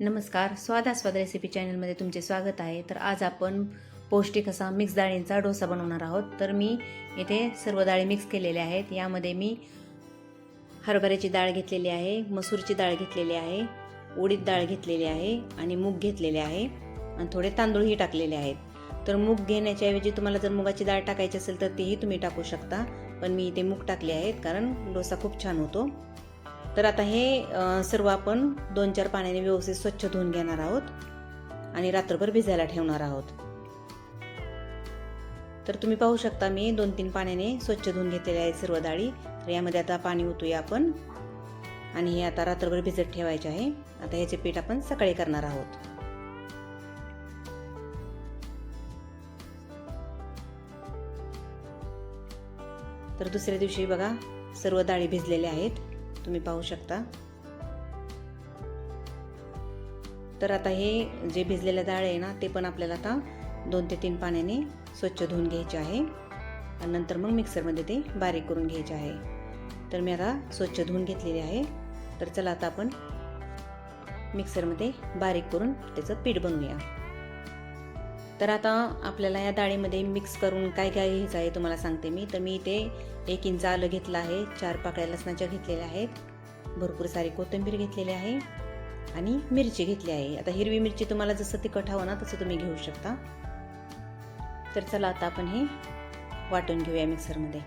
नमस्कार स्वादास्वाद रेसिपी चॅनलमध्ये तुमचे स्वागत आहे. तर आज आपण पौष्टिक असा मिक्स डाळींचा डोसा बनवणार आहोत. तर मी इथे सर्व डाळी मिक्स केलेल्या आहेत. यामध्ये मी हरभऱ्याची डाळ घेतलेली आहे मसूरची डाळ घेतलेली आहे उडीद डाळ घेतलेली आहे आणि मूग घेतलेले आहे आणि थोडे तांदूळही टाकलेले आहेत. तर मूग घेण्याच्या ऐवजी तुम्हाला जर मुगाची डाळ टाकायची असेल तर तेही तुम्ही टाकू शकता. पण मी इथे मूग टाकले आहेत कारण डोसा खूप छान होतो. तर आता हे सर्व आपण दोन चार पाण्याने व्यवस्थित स्वच्छ धुवून घेणार आहोत आणि रात्रभर भिजायला ठेवणार आहोत. तर तुम्ही पाहू शकता मी दोन तीन पाण्याने स्वच्छ धुवून घेतलेले आहेत सर्व डाळी. तर यामध्ये आता पाणी ओतूया आपण. आणि हे आता रात्रभर भिजत ठेवायचे आहे. आता ह्याचे पीठ आपण सकाळी करणार आहोत. तर दुसऱ्या दिवशी बघा सर्व डाळी भिजलेल्या आहेत. तुम्ही पाहू शकता. तर आता हे जे भिजलेलं डाळ आहे ना ते पण आपल्याला आता दोन ते तीन पाण्याने स्वच्छ धुवून घ्यायचे आहे. आणि नंतर मग मिक्सरमध्ये ते बारीक करून घ्यायचे आहे. तर मी आता स्वच्छ धुवून घेतलेले आहे. तर चला आता आपण मिक्सरमध्ये बारीक करून त्याचं पीठ बनवूया. तर आता आपल्याला या डाळीमध्ये मिक्स करून काय काय घ्यायचं आहे तुम्हाला सांगते मी. तर मी इथे एक इंच आलं घेतलं आहे. चार पाकळ्या लसणाच्या घेतलेल्या आहेत. भरपूर सारी कोथिंबीर घेतलेली आहे आणि मिरची घेतली आहे. आता हिरवी मिरची तुम्हाला जसं तिखट हवं ना तसं तुम्ही घेऊ शकता. तर चला आता आपण हे वाटून घेऊया मिक्सरमध्ये.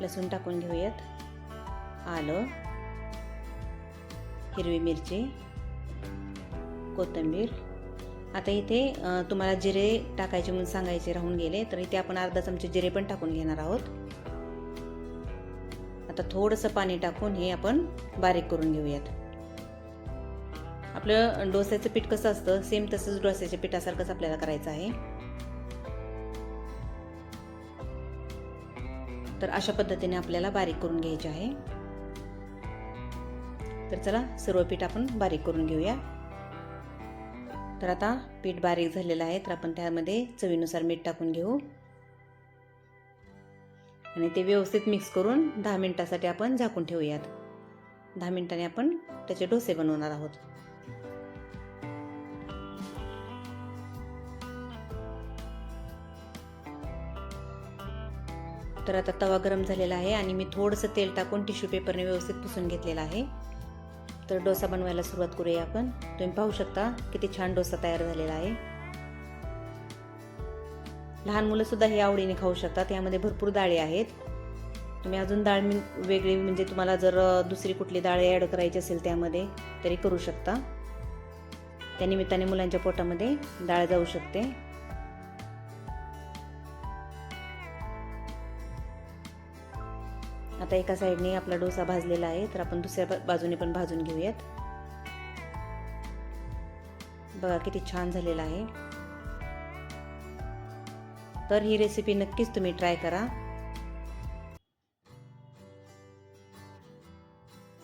लसूण टाकून घेऊयात. आलं. हिरवी मिरची. कोथिंबीर. आता इथे तुम्हाला जिरे टाकायचे म्हणून सांगायचे राहून गेले तर इथे आपण अर्धा चमचे जिरे पण टाकून घेणार आहोत. आता थोडंसं पाणी टाकून हे आपण बारीक करून घेऊयात. आपलं डोस्याचं पीठ कसं असतं सेम तसंच डोस्याच्या पिठासारखंच आपल्याला करायचं आहे. तर अशा पद्धतीने आपल्याला बारीक करून घ्यायचे आहे. तर चला सर्व पीठ आपण बारीक करून घेऊया. तर आता पीठ बारीक झालेलं आहे तर आपण त्यामध्ये चवीनुसार मीठ टाकून घेऊ. आणि ते व्यवस्थित मिक्स करून दहा मिनिटासाठी आपण झाकून ठेवूयात. दहा मिनटाने आपण त्याचे डोसे बनवणार आहोत. तर आता तवा गरम झालेला आहे आणि मी थोडंसं तेल टाकून टिश्यू पेपरने व्यवस्थित पुसून घेतलेला आहे. तर डोसा बनवायला सुरुवात करूया आपण. तुम्ही पाहू शकता किती छान डोसा तयार झालेला आहे. लहान मुलं सुद्धा हे आवडीने खाऊ शकतात. यामध्ये भरपूर डाळी आहेत. तुम्ही अजून डाळ मी- वेगळी म्हणजे तुम्हाला जर दुसरी कुठली डाळ ॲड करायची असेल त्यामध्ये तरी करू शकता. त्यानिमित्ताने मुलांच्या पोटामध्ये डाळ जाऊ शकते. आता एका साईडने आपला डोसा भाजलेला आहे तर आपण दुसऱ्या बाजूने पण भाजून घेऊयात. बघा किती छान झालेला आहे. तर ही रेसिपी नक्कीच तुम्ही ट्राय करा.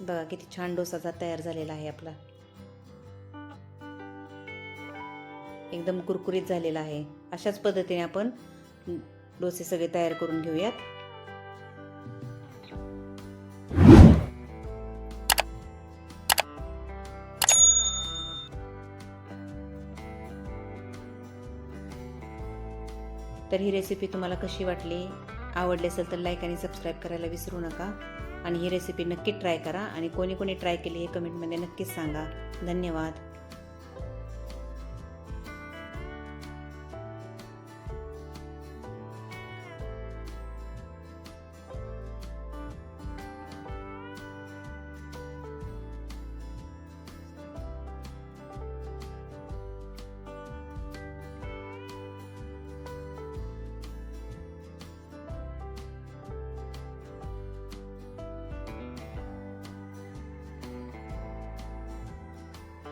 बघा किती छान डोसाचा तयार झालेला आहे आपला. एकदम कुरकुरीत झालेला आहे. अशाच पद्धतीने आपण डोसे सगळे तयार करून घेऊयात. तर ही रेसिपी तुम्हाला कशी वाटली आवडली असेल तर लाईक आणि सबस्क्राईब करायला विसरू नका. आणि ही रेसिपी नक्की ट्राय करा आणि कोणी कोणी ट्राय केली हे कमेंटमध्ये नक्कीच सांगा. धन्यवाद.